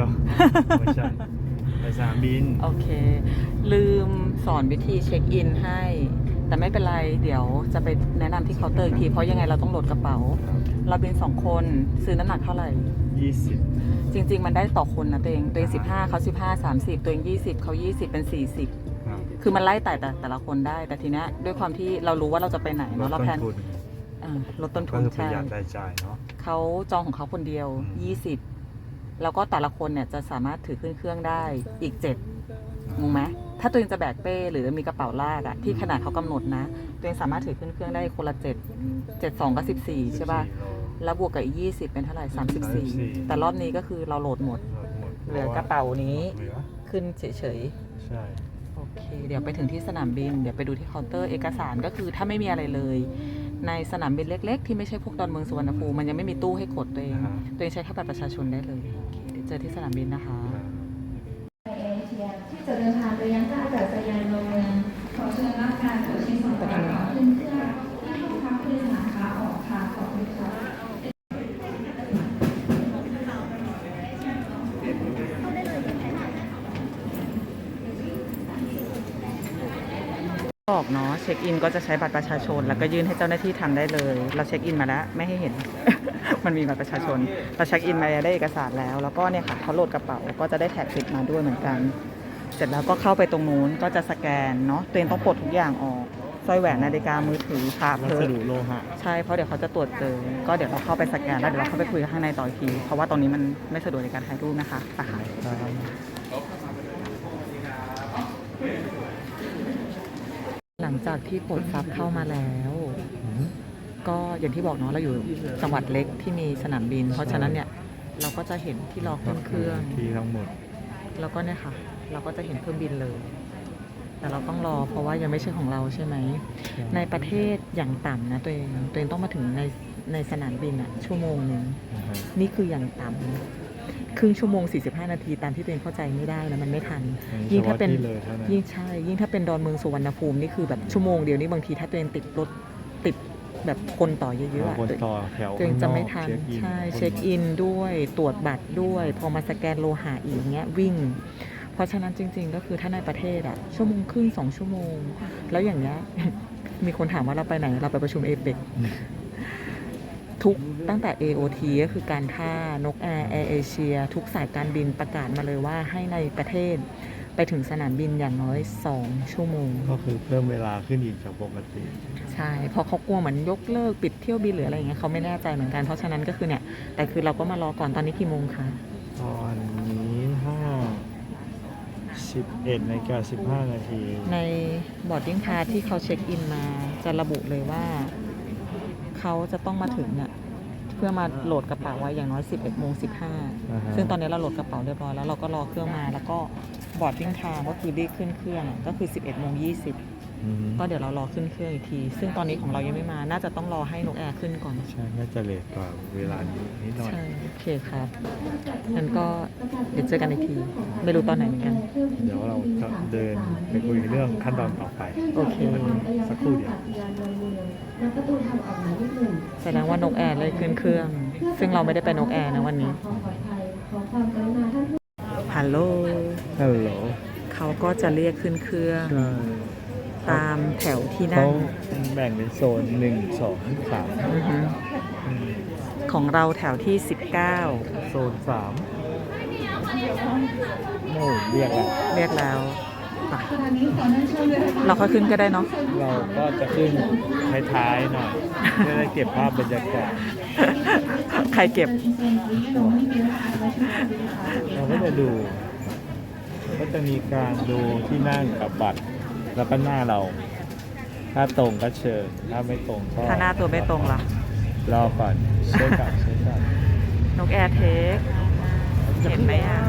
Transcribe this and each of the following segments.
ยว ไม่ใช่ ไปสนามบิน โอเค ลืมสอนวิธีเช็คอินให้ แต่ไม่เป็นไร เดี๋ยวจะไปแนะนำที่เคาน์เตอร์อีกที เพราะยังไงเราต้องโหลดกระเป๋า เราบินสองคนซื้อน้ำหนักเท่าไหร่ ยี่สิบจริง ๆ มันได้ต่อคนนะตัวเองตัวเองสิบห้าเขาสิบห้าสามสิบตัวเองยี่สิบเขายี่สิบเป็นสี่สิบครับคือมันไล่แต่แต่แต่ละคนได้ แต่ทีเนี้ยด้วยความที่เรารู้ว่าเราจะไปไหนลดเนาะเราต้นแพลนทุนเอ่อลดต้นก็ทุนคือประใช่หยัดรายจ่ายเนาะ เขาจองของเขาคนเดียวอืม ยี่สิบ แล้วก็แต่ละคนเนี่ยจะสามารถถือขึ้นเครื่องได้อีกเจ็ดงงไหมถ้าตัวเองจะแบกเป้หรือมีกระเป๋าลากอะที่ขนาดเขากำหนดนะ ตัวเองสามารถถือขึ้นเครื่องได้คนละเจ็ดเจ็ดสองกับสิบสี่ใช่ป่ะแล้วบวกกับอีกยี่สิบเป็นเท่าไหร่สามสิบสี่แต่รอบนี้ก็คือเราโหลดหมดลดหมดเหลือกระเป๋านี้เหลือขึ้นเฉยใช่ๆโอเค เดี๋ยวไปถึงที่สนามบิน เดี๋ยวไปดูที่เคาน์เตอร์เอกสารก็คือถ้าไม่มีอะไรเลย ในสนามบินเล็ก ๆ ที่ไม่ใช่พวกดอนเมืองสุวรรณภูมิมันยังไม่มีตู้ให้กดตัวเองนะฮะตัวเองใช้แค่บัตรประชาชนได้เลยโอ เจอที่สนามบินนะคะเอเชียที่จะเดินทางไปยังท่าอากาศยานดอนเมืองขอเชิญรับการตรวจเช็คสอบถามขาขึ้นเครื่องที่ห้องพักผู้โดยสารขาออกค่ะขอบคุณค่ะบอกเนาะเช็คอินก็จะใช้บัตรประชาชน แล้วก็ยื่นให้เจ้าหน้าที่ทำได้เลย เราเช็คอินมาแล้ว ไม่ให้เห็น มันมีบัตรประชาชนเราเช็คอินมาได้เอกสารแล้ว แล้วก็เนี่ยค่ะเขาโหลดกระเป๋าก็จะได้แท็กติดมาด้วยเหมือนกัน เสร็จแล้วก็เข้าไปตรงนู้นก็จะสแกนเนาะตัวเองต้องปลดทุกอย่างออกสร้อยแหวนนาฬิกามือถือพาวัเพสอดุโลหะใช่เพราะเดี๋ยวเขาจะตรวจเจอ ก็เดี๋ยวเราเข้าไปสแกนแล้วเดี๋ยวเราเข้าไปคุยกันข้างในต่ออีกที เพราะว่าตอนนี้มันไม่สะดวกในการถ่ายรูปนะคะไปค่ะหลังจากที่ปลดทรัพย์เข้ามาแล้ว ก็อย่างที่บอกเนาะเราอยู่จังหวัดเล็กที่มีสนามบิน เพราะฉะนั้นเนี่ยเราก็จะเห็นที่รอขึ้นเครื่อง ที่ทั้งหมด แล้วก็เนี่ยค่ะ เราก็จะเห็นเครื่องบินเลย แต่เราต้องรอเพราะว่ายังไม่ใช่ของเราใช่ไหม ในประเทศอย่างต่ำนะตัวเองตัวเองต้องมาถึงในในสนามบินอะชั่วโมงหนึ่งนะฮะนี่คืออย่างต่ำครึ่งชั่วโมง 45 นาทีตามที่ตัวเองเข้าใจไม่ได้นะมันไม่ทัน ยิ่งถ้าเป็นฉพะที่เลยเท่านั้นยิ่งใช่ ยิ่งถ้าเป็นดอนเมืองสุวรรณภูมินี่คือแบบชั่วโมงเดียวนี่บางทีถ้าตัวเองติดรถติด แบบคนต่อเยอะๆอะคนตัวต่อแถวตัวเองจะไม่ทันข้างอกใช่เช็คอินด้วยตรวจบัตรด้วย พอมาสแกนโลหะอีกเงี้ยวิ่ง เพราะฉะนั้นจริง ๆ ก็คือถ้าในประเทศอะชั่วโมงครึ่งสองชั่วโมง แล้วอย่างเงี้ยมีคนถามว่าเราไปไหนเราไปประชุมเอเปกทุกตั้งแต่ AOT ก็คือการท่านกแอร์แอร์เอเชีย ทุกสายการบินประกาศมาเลยว่าให้ในประเทศ ไปถึงสนามบินอย่างน้อย 2 ชั่วโมง ก็คือเพิ่มเวลาขึ้นอีกจากปกติใช่เพราะเขากลัวเหมือนยกเลิกปิดเที่ยวบินหรืออะไรอย่างเงี้ยเขาไม่แน่ใจเหมือนกันเพราะฉะนั้นก็คือเนี่ยแต่คือเราก็มารอก่อนตอนนี้กี่โมงคะตอนนี้ห้าสิบเอ็ดนาฬิกาสิบห้านาทีในบอร์ดดิ้งพาสที่เขาเช็คอินมาจะระบุเลยว่า เขาจะต้องมาถึงเนี่ยเพื่อมาโหลดกระเป๋าไว้อย่างน้อย 11โมงอ่าฮะ15 ซึ่งตอนนี้เราโหลดกระเป๋าเรียบร้อยแล้วเราก็รอเครื่องมาแล้วก็ บอร์ดดิ้งไทม์ก็คือรีบขึ้นเครื่องอะก็คือ 11โมง20อืมก็เดี๋ยวเรารอขึ้นเครื่องอีกที ซึ่งตอนนี้ของเรายังไม่มา น่าจะต้องรอให้นกแอร์ขึ้นก่อน ใช่ น่าจะเลทกว่าเวลานี้นิดหน่อย ใช่ โอเคครับ งั้นก็เดี๋ยวเจอกันอีกที ไม่รู้ตอนไหนเหมือนกัน เดี๋ยวเราจะเดินไปคุยเรื่องขั้นตอนต่อไป โอเค สักครู่เดียวยานดอนเมืองณประตูทางออกหมายเลขหนึ่งแสดงว่านกแอร์เลยขึ้นเครื่อง ซึ่งเราไม่ได้ไปนกแอร์นะวันนี้ความปลอดภัยขอความกรุณาท่านผู้ฮัลโหล ฮัลโหลเขาก็จะเรียกขึ้นเครื่องตามแถวที่เขานั่งแบ่งเป็นโซนหนึ่งสองสามอือฮึของเราแถวที่โซนสามโน่เรียกแล้ว19เรียกแล้วไปขณะนี้ขอเชิญเชิญเลยนะคะเราค่อยขึ้นก็ได้เนาะ เราก็จะขึ้นท้ายๆหน่อยเพื่อได้เก็บภาพบรรยากาศใครเก็บ เราก็จะดู ก็จะมีการดูที่นั่งกับบัตร แล้วก็หน้าเรา ถ้าตรงก็เชิญ ถ้าไม่ตรงก็ถ้าหน้าตัวไม่ตรงล่ะ รอก่อนเช็คก่อนเช็คก่อนนกแอร์เทคเห็นไหมอะ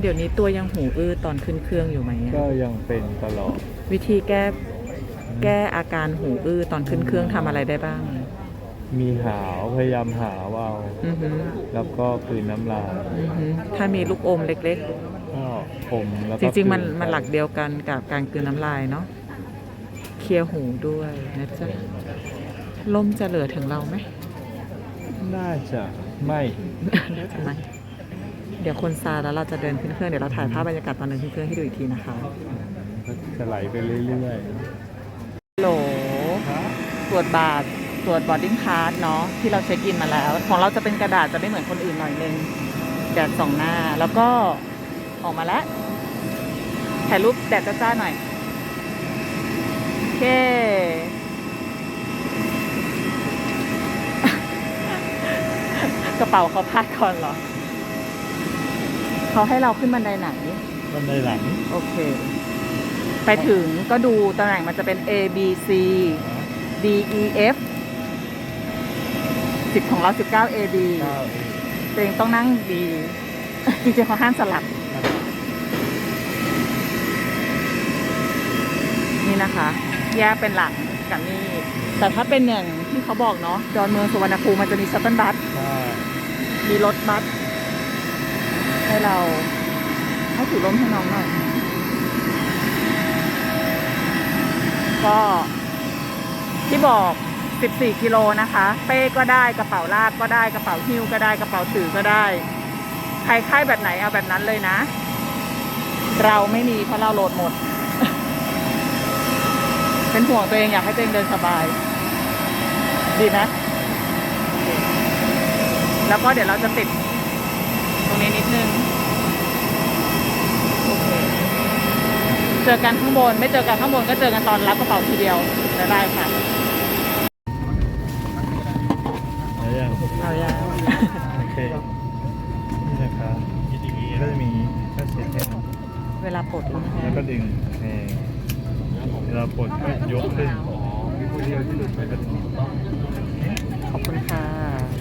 เดี๋ยวนี้ตัวยังหูอื้อตอนขึ้นเครื่องอยู่ไหมอะก็ยังเป็นตลอด วิธีแก้ แก้อาการหูอื้อตอนขึ้นเครื่องทำอะไรได้บ้าง มีหาวพยายามหาวเอาอือฮึแล้วก็คืนน้ำลายอือฮึถ้ามีลูกอมเล็ก ก็อมแล้วๆก็จริง ๆ มันกลืมันหลักเดียวกันกับการกลืนน้ำลายเนาะเคลียร์หูด้วยนะจ๊ะลมจะเหลือถึงเราไหม น่าจะไม่น่าจะไม่เดี๋ยวคนซาแล้วเราจะเดินขึ้นเครื่องเดี๋ยวเราถ่ายภาพบรรยากาศตอนเดินขึ้นเครื่องให้ดูอีกทีนะคะ ก็จะไหลไปเรื่อย โหลๆฮะตรวจบาทตรวจบอร์ดิ้งพาสเนาะที่เราเช็คอินมาแล้ว ของเราจะเป็นกระดาษจะไม่เหมือนคนอื่นหน่อยนึงแดดสองหน้าแล้วก็ออกมาแล้วถ่ายรูปแดดจ้าๆหน่อยโอเคกระเป๋าเขาพาดก่อนเหรอ เขาให้เราขึ้นบันไดไหน บันไดหลัง โอเค ไปถึงก็ดูตำแหน่งมันจะเป็น A B C D E F สิบของเราสิบเก้า A B เก้าตัวเองต้องนั่งดีจริงๆเขาห้ามสลับ นี่นะคะ แยกเป็นหลังกับนี่แต่ถ้าเป็นอย่างที่เขาบอกเนาะดอนเมืองสุวรรณภูมิมันจะมีชัตเติลบัส ใช่มีรถบัสให้เราให้ถือร่มให้น้องหน่อย ก็ที่บอก 14 กิโลนะคะ เป้ก็ได้กระเป๋าลากก็ได้กระเป๋าหิ้วก็ได้กระเป๋าถือก็ได้ ใครค่ายแบบไหนเอาแบบนั้นเลยนะ เราไม่มีเพราะเราโหลดหมด เป็นห่วงตัวเองอยากให้ตัวเองเดินสบาย ดีนะโอเคแล้วก็เดี๋ยวเราจะติดตรงนี้นิดนึง โอเค เจอกันข้างบน ไม่เจอกันข้างบนก็เจอกันตอนรับกระเป๋าทีเดียวได้ได้ค่ะแล้วยังเรายังโอเค นี่นะครับก็จะมีก็เช็ดแค่นั้นเวลาปลดแล้วนะแล้วก็ดึงแหงเวลาปลดก็ยกขึ้นมีผู้เดียวที่หลุดไปก็ดึงขอบคุณค่ะ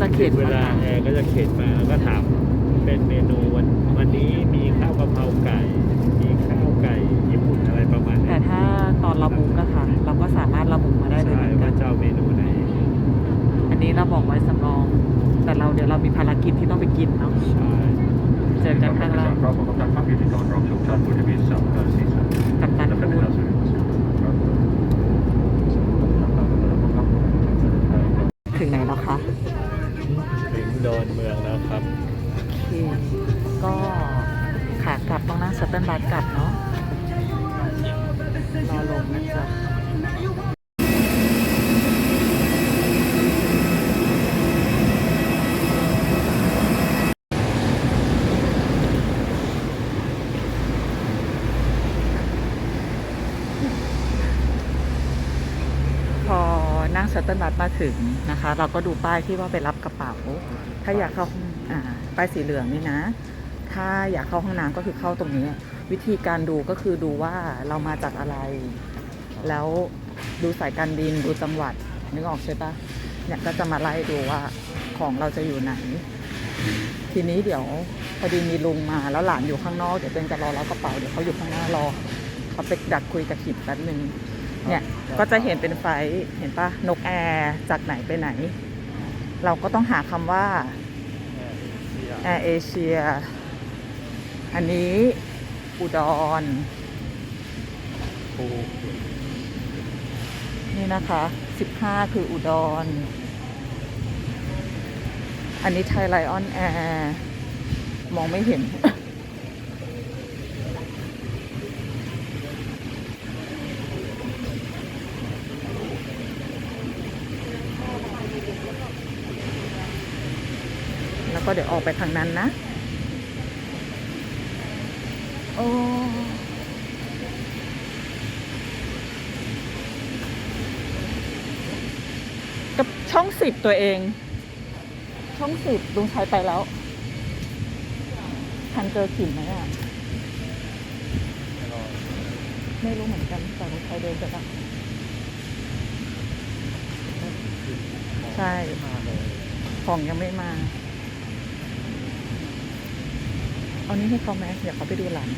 ก็แอร์ก็จะเขียนเวลามาแอร์ก็จะเข็นมาแล้วก็ถามเป็นเมนูวันวันนี้มีข้าวกะเพราไก่ มีข้าวไก่ญี่ปุ่นอะไรประมาณแต่นี้ถ้าตอนเราบุกอะค่ะ เราก็สามารถระบุมาได้เลยใช่เหมือนกัว่านจะเอาเมนูไหน อันนี้เราบอกไว้สำรอง แต่เราเดี๋ยวเรามีภารกิจที่ต้องไปกินเนาะใช่เจอกันข้างล่างครับผมกำลังพัก ขากลับต้องนั่งชัตเติลบัสกลับเนาะรอลงนะจ๊ะพอนั่งชัตเติลบัสมาถึงนะคะ เราก็ดูป้ายที่ว่าไปรับกระเป๋า ถ้าอยากเข้าอ่าป้ายสีเหลืองนี่นะ ถ้าอยากเข้าห้องน้ำก็คือเข้าตรงนี้ วิธีการดูก็คือดูว่าเรามาจากอะไร แล้วดูสายการบินดูจังหวัดนึกออกใช่ปะเนี่ยก็จะมาไล่ดูว่าของเราจะอยู่ไหน ทีนี้เดี๋ยวพอดีมีลุงมาแล้วหลานอยู่ข้างนอกเดี๋ยวเจนจะรอรับกระเป๋าเดี๋ยวเขาอยู่ข้างหน้ารอเขาไปดักคุยกับขิดแป๊บนึงเนี่ยก็จะเห็นเป็นไฟล์เห็นปะนกแอร์จากไหนไปไหน เราก็ต้องหาคำว่าแอร์เอเชีย อันนี้อุดรนี่นะคะ15คืออุดร อันนี้ไทยไลออนแอร์มองไม่เห็น แล้วก็เดี๋ยวออกไปทางนั้นนะ อ้กับช่องสิบตัวเอง ช่องสิบลุงชัยไปแล้ว ทันเจอขิมไหมอะ ไม่รู้เหมือนกัน แต่ลุงชัยเดินไปแล้วใช่ ของยังไม่มา เอานี้ให้เขาไหมเดี๋ยวเขาไปดูหลัง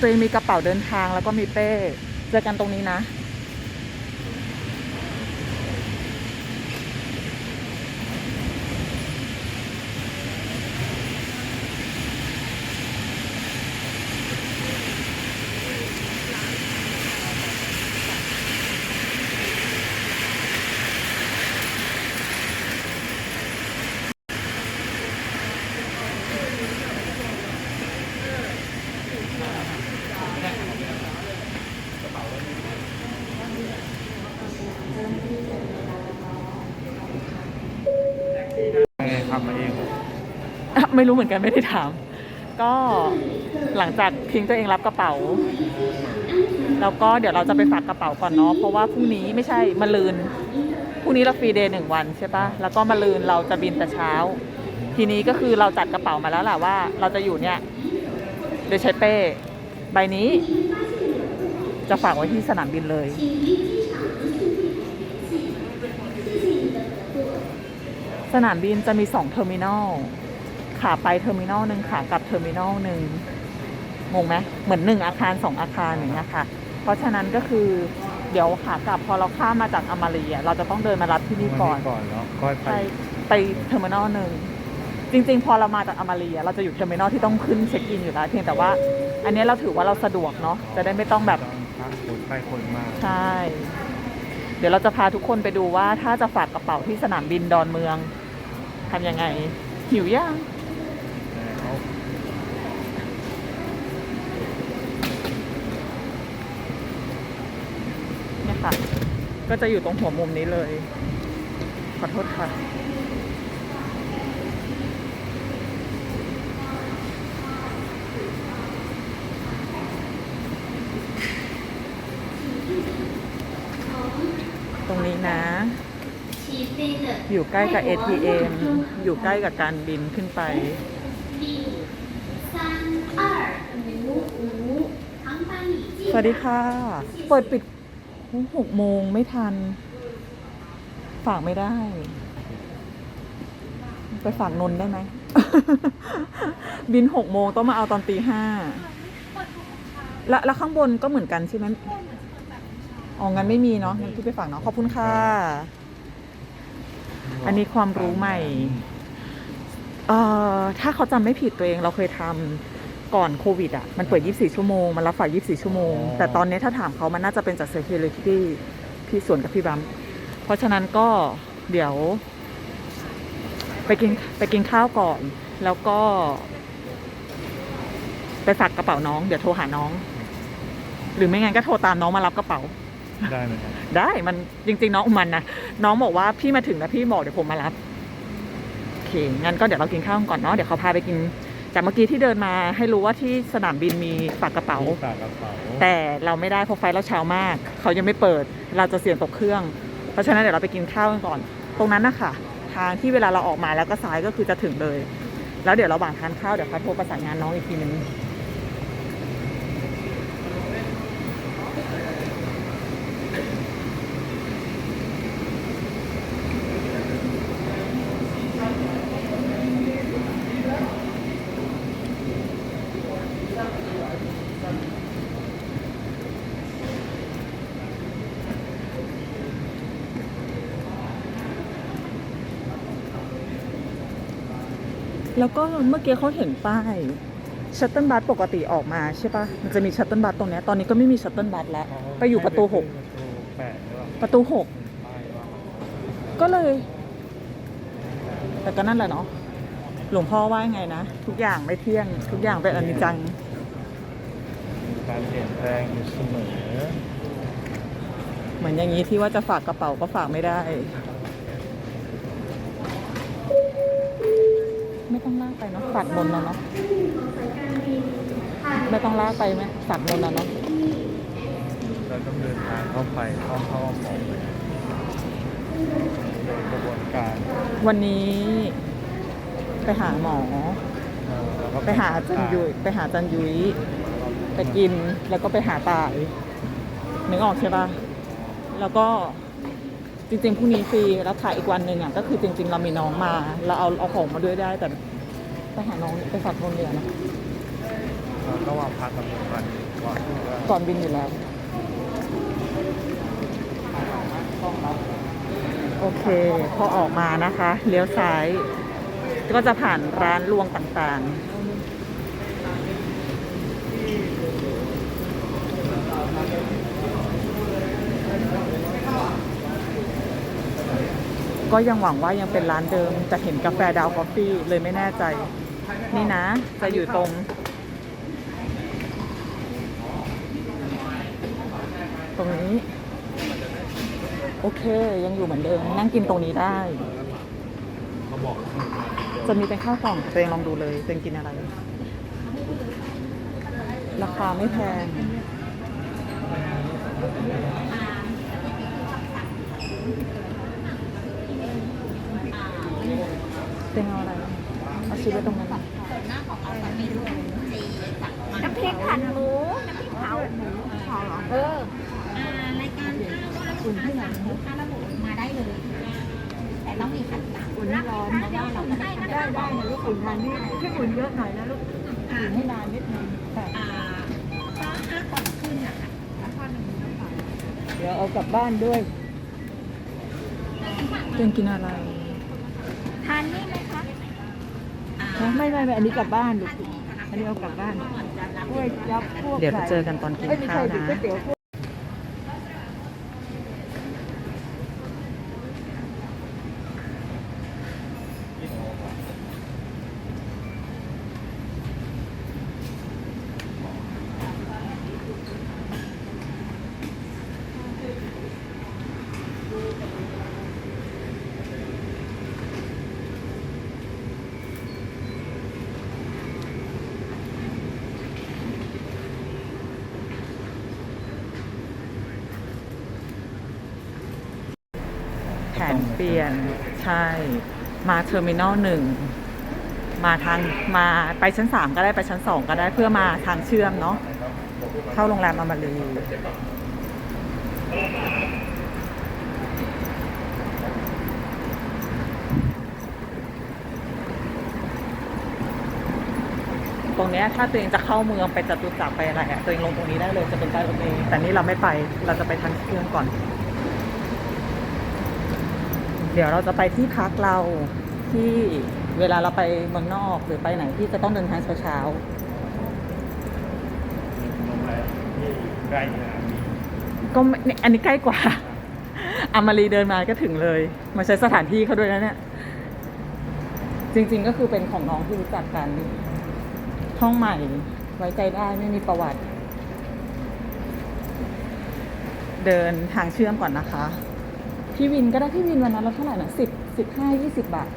ตัวเองมีกระเป๋าเดินทางแล้วก็มีเป้ เจอกันตรงนี้นะ ไม่รู้เหมือนกันไม่ได้ถาม ก็หลังจากทิ้งตัวเองรับกระเป๋า แล้วก็เดี๋ยวเราจะไปฝากกระเป๋าก่อนเนาะเพราะว่าพรุ่งนี้ไม่ใช่มะลืนพรุ่งนี้เราฟรีเดย์หนึ่งวันใช่ปะแล้วก็มะลืนเราจะบินแต่เช้า ทีนี้ก็คือเราจัดกระเป๋ามาแล้วแหละว่า เราจะอยู่เนี่ยโดยใช้เป้ใบนี้ จะฝากไว้ที่สนามบินเลยสนามบินจะมีสองเทอร์มินอล ขาไปเทอร์มินอลหนึ่งขากลับเทอร์มินอลหนึ่งงงไหมเหมือนหนึ่งอาคารสองอาคารอย่างเงี้ยค่ะ เพราะฉะนั้นก็คือเดี๋ยวขากลับพอเราข้ามมาจากอมารีอะเราจะต้องเดินมารับที่นี่ก่อนก่อนแล้วค่อยไปไปไปเทอร์มินอลหนึ่งจริง ๆ พอเรามาจากอมารีอะเราจะอยู่เทอร์มินอลที่ต้องขึ้นเช็คอินอยู่แล้วเพียงแต่ว่า อันนี้เราถือว่าเราสะดวกเนาะจะได้ไม่ต้องแบบทางคนไปคนมาใช่ เดี๋ยวเราจะพาทุกคนไปดูว่าถ้าจะฝากกระเป๋าที่สนามบินดอนเมืองทำยังไงหิวยัง เอา เนี่ยค่ะ ก็จะอยู่ตรงหัวมุมนี้เลย ขอโทษค่ะ ตรงนี้นะ อยู่ใกล้กับ ATM อยู่ใกล้กับการบินขึ้นไปสวัสดีค่ะ เปิดปิด หกโมงไม่ทัน ฝากไม่ได้ ไปฝากนนได้ไหม บินหกโมงต้องมาเอาตอนตีห้าแล้วแล้วข้างบนก็เหมือนกันใช่ไหมอ๋องั้นไม่มีเนาะงั้นพี่ไปฝากเนาะขอบคุณค่ะ อันนี้ความรู้ใหม่ เอ่อ ถ้าเขาจำไม่ผิดตัวเองเราเคยทำ ก่อนโควิดอะมันเปิด 24 ชั่วโมง มันรับฝาก 24 ชั่วโมง แต่ตอนนี้ถ้าถามเขามันน่าจะเป็นจาก security พี่ส่วนกับพี่บัมเพราะฉะนั้นก็เดี๋ยว ไปกินไปกินข้าวก่อน แล้วก็ ไปฝากกระเป๋าน้อง เดี๋ยวโทรหาน้อง หรือไม่งั้นก็โทรตามน้องมารับกระเป๋า ได้ไหมครับได้มันจริง ๆ น้องอุมันนะน้องบอกว่าพี่มาถึงแล้วพี่บอกเดี๋ยวผมมารับโอเคงั้นก็เดี๋ยวเรากินข้าวกันก่อนเนาะเดี๋ยวเขาพาไปกิน จากเมื่อกี้ที่เดินมาให้รู้ว่าที่สนามบินมีฝากกระเป๋าที่ฝากกระเป๋าแต่เราไม่ได้เพราะไฟล์เราเช้ามาก เขายังไม่เปิด เราจะเสี่ยงตกเครื่อง เพราะฉะนั้นเดี๋ยวเราไปกินข้าวกันก่อน ตรงนั้นนะคะทางที่เวลาเราออกมาแล้วก็ซ้ายก็คือจะถึงเลย แล้วเดี๋ยวระหว่างทานข้าวเดี๋ยวเขาโทรประสานงานน้องอีกทีนึง แล้วก็เมื่อกี้เขาเห็นป้ายชัตเติลบัสปกติออกมาใช่ปะมันจะมีชัตเติลบัสตรงเนี้ยตอนนี้ก็ไม่มีชัตเติลบัสแล้ว ไปอยู่ประตูหกประตูแปดหรือเปล่าประตูหกป้ายว่าก็เลย แต่ก็นั่นแหละเนาะหลวงพ่อว่ายังไงนะ ทุกอย่างไม่เที่ยง ทุกอย่างเป็นอนิจจัง มีการเปลี่ยนแปลงอยู่เสมอ เหมือนอย่างนี้ที่ว่าจะฝากกระเป๋าก็ฝากไม่ได้ ไม่ต้องลากไปเนาะฝากนนท์นะเนาะไม่ต้องลากไปไหมฝากนนท์นะเนาะเราต้องเดินทางเข้าไปเข้าเข้าออกไปโดยกระบวนการวันนี้ ไปหาหมอ เอ่อแล้วก็ไปหาอาจันยุยไปหาอาจันยุ้ยไปกินแล้วก็ไปหาตายนึกออกใช่ปะแล้วก็ จริงๆพรุ่งนี้ฟรีแล้วถ่ายอีกวันหนึ่งอะก็คือจริง ๆ เรามีน้องมา เราเอาเอาของมาด้วยได้แต่ไปหาน้องไปฝากโรงเรียนนะเราก็วางพักกันเป็นวันก่อนที่ว่าก่อนบินอยู่แล้ว โอเค พอออกมานะคะ เลี้ยวซ้าย ก็จะผ่านร้านรวงต่างๆ ก็ยังหวังว่ายังเป็นร้านเดิมจะเห็นกาแฟดาวคอฟฟี่เลยไม่แน่ใจ นี่นะ จะอยู่ตรงตรงนี้ โอเคยังอยู่เหมือนเดิม นั่งกินตรงนี้ได้ จะมีเป็นข้าวกล่องตัวเองลองดูเลยตัวเองกินอะไร ราคาไม่แพง เป็นเอาอะไร เอาชิ้นไว้ตรงนั้นน้ำพริกผัดหมู น้ำพริกเผาหมูเผาเหรอ เอออ่ารายการข้าวอุ่นที่ไหนข้าวระบุมาได้เลย แต่ต้องมีขั้นต่ำอุ่นร้อนเพราะว่าเราจะได้ได้ได้นะลูกอุ่นทานนี่ช่วยอุ่นเยอะหน่อยนะลูกอุ่นให้นานนิดนึงอ่าก็ห้ากล่องขึ้นนะคะแล้วก็หนึ่งน้ำเปล่าเดี๋ยวเอากลับบ้านด้วยตัวเองกินอะไร ทานนี่ไหมคะ ไม่ไม่ไม่อันนี้กลับบ้านลูกอันนี้เอากลับบ้านกล้วยจับพวกเดี๋ยวเจอกันตอนกินข้าวนะแผ ใช่ มาเทอร์มินอลหนึ่งมาทางมาไปชั้นสามก็ได้ไปชั้นสองก็ได้เพื่อมาทางเชื่อมเนาะเข้าโรงแรมอามาลีตรงนี้ถ้าตัวเองจะเข้าเมืองไปจตุจักรไปอะไรอะตัวเองลงตรงนี้ได้เลยจะเป็นใต้รถเมล์แต่นี่เราไม่ไปเราจะไปทางเครื่องก่อน ดี๋ยวเราจะไปที่พักเราที่เวลาเราไปเมืองนอกหรือไปไหนที่จะต้องเดินทางเช้าโรงแรมที่ใกล้งานนี้ๆก็ไม่อันนี้ใกล้กว่าอามารีเดินมาก็ถึงเลย มาใช้สถานที่เขาด้วยนะเนี่ย จริงๆก็คือเป็นของน้องที่รู้จักกัน ห้องใหม่ไว้ใจได้ไม่มีประวัติ เดินทางเชื่อมก่อนนะคะ พี่วินก็ได้พี่วินวันนั้นเราเท่าไหร่นะสิบสิบห้ายี่สิบบาท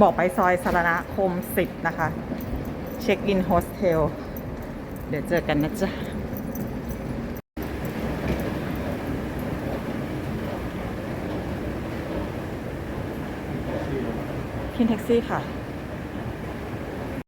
บอกไปซอยสารณคมสิบนะคะ เช็คอินโฮสเทล เดี๋ยวเจอกันนะจ๊ะขึ้นแท็กซี่ค่ะ